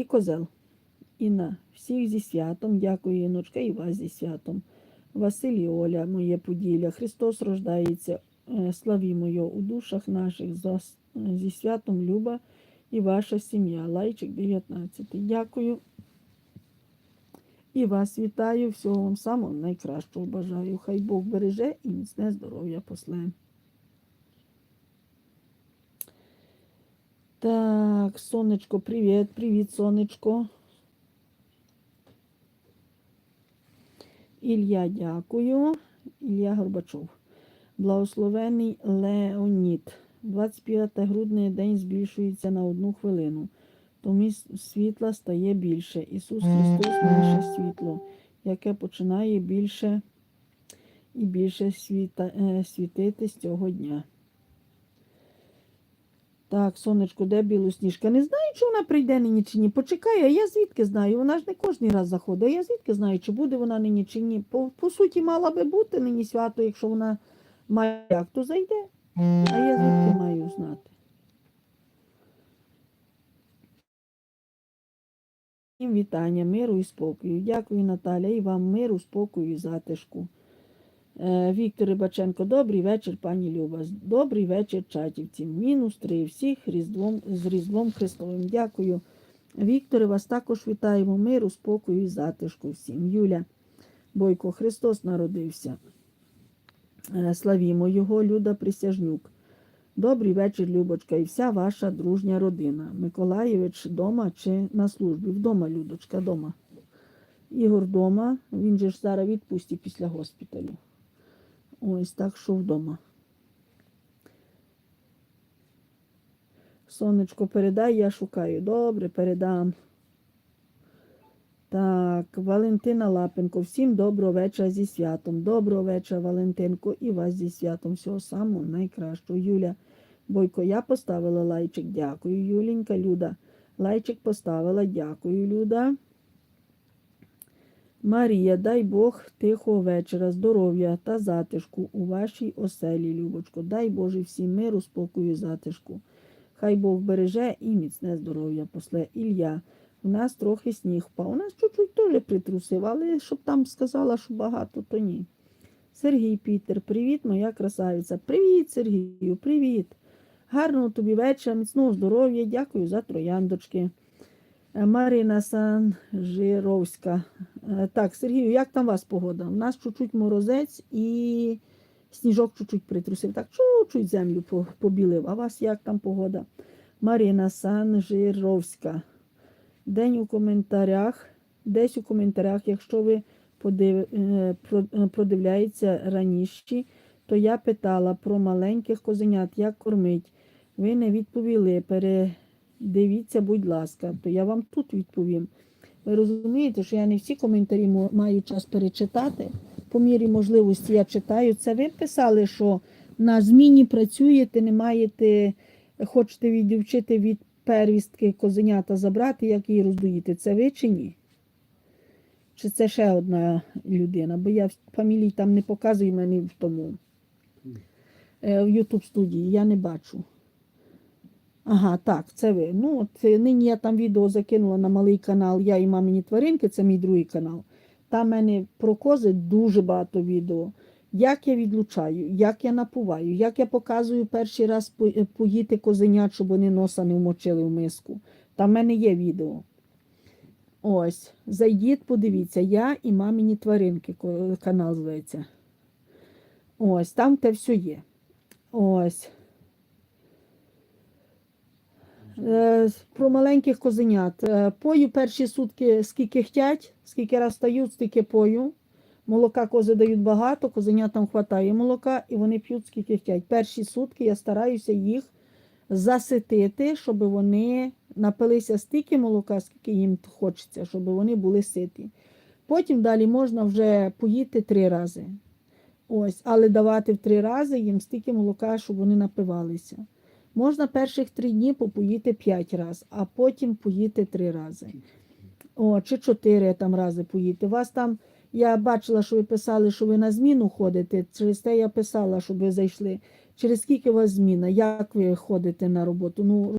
і козел. Інна, всіх зі святом, дякую, Іночка, і вас зі святом. Василь і Оля, моє поділля, Христос рождається, Е, славімо його у душах наших зі святом Люба і ваша сім'я. Лайчик 19. Дякую. І вас вітаю, всього вам самого найкращого бажаю. Хай Бог береже і міцне здоров'я после. Так, сонечко, привіт, привіт, сонечко. Ілля, дякую. Ілля Горбачов. Благословений Леонід. 25 грудня день збільшується на одну хвилину. Тому світла стає більше. Ісус Христос наше світло, яке починає більше і більше світа, е, світити з цього дня. Так, сонечко, де білосніжка? Не знаю, чи вона прийде нині чи ні. Почекай, а я звідки знаю? Вона ж не кожен раз заходить. А я звідки знаю, чи буде вона нині чи ні. По, по суті, мала би бути нині свято, якщо вона має як, то зайде. А я звідки маю знати? Всім вітання, миру і спокою. Дякую, Наталя, і вам миру, спокою і затишку. Е, Віктор Рибаченко, добрий вечір, пані Люба. Добрий вечір, чатівці. Мінус три. Всіх Різдвом, з Різдвом Христовим. Дякую. Вікторе, вас також вітаємо. Миру, спокою і затишку всім. Юля Бойко, Христос народився. Е, Славімо Його, Люда Присяжнюк. Добрий вечір, Любочка, і вся ваша дружня родина. Миколаєвич дома чи на службі? Вдома, Людочка, дома. Ігор дома, він же ж зараз відпусті після госпіталю. Ось так, що вдома. Сонечко, передай, я шукаю. Добре, передам. Так, Валентина Лапенко, всім доброго вечора зі святом. Доброго вечора, Валентинко, і вас зі святом. Всього самого найкращого. Юля Бойко, я поставила лайчик. Дякую, Юленька, Люда. Лайчик поставила, дякую, Люда. Марія, дай Бог тихого вечора, здоров'я та затишку у вашій оселі, Любочко. Дай Боже всім миру, спокою, затишку. Хай Бог береже і міцне здоров'я после Ілля. У нас трохи сніг впав. У нас чуть-чуть теж притрусив, але щоб там сказала, що багато, то ні. Сергій Пітер, привіт, моя красавиця. Привіт, Сергію, привіт. Гарного тобі вечора, міцного здоров'я. Дякую за трояндочки. Марина Санжировська. Е, Так, Сергію, як там у вас погода? У нас чуть-чуть морозець і сніжок чуть-чуть притрусив. Так, чуть-чуть землю побілив. А у вас як там погода? Марина Санжировська. День у коментарях. Десь у коментарях, якщо ви подив... е, е, продивляєтеся раніше, то я питала про маленьких козенят, як кормить. Ви не відповіли. Передивіться, будь ласка, то я вам тут відповім. Ви розумієте, що я не всі коментарі маю час перечитати. По мірі можливості я читаю. Це ви писали, що на зміні працюєте, не маєте, хочете відівчити від первістки козенята забрати, як її роздоїти. Це ви чи ні? Чи це ще одна людина? Бо я в фамілії там не показую мене в тому е, в Ютуб студії, я не бачу. Ага, так, це ви. Ну, от е, нині я там відео закинула на малий канал Я і мамині тваринки, це мій другий канал. Там в мене про кози дуже багато відео. Як я відлучаю, як я напуваю, як я показую перший раз е, поїти козенят, щоб вони носа не вмочили в миску. Там в мене є відео. Ось, зайдіть, подивіться, я і мамині тваринки, канал зветься. Ось, там те все є. Ось. Про маленьких козенят. Е, Пою перші сутки скільки хтять, скільки раз стають, стільки пою. Молока кози дають багато, козенятам хватає молока, і вони п'ють скільки хтять. Перші сутки я стараюся їх заситити, щоб вони напилися стільки молока, скільки їм хочеться, щоб вони були ситі. Потім далі можна вже поїти три рази. Ось, але давати в три рази їм стільки молока, щоб вони напивалися. Можна перших три дні попоїти п'ять разів, а потім поїти три рази. О, чи чотири там рази поїти. Вас там, я бачила, що ви писали, що ви на зміну ходите. Через те я писала, щоб ви зайшли. Через скільки у вас зміна? Як ви ходите на роботу? Ну,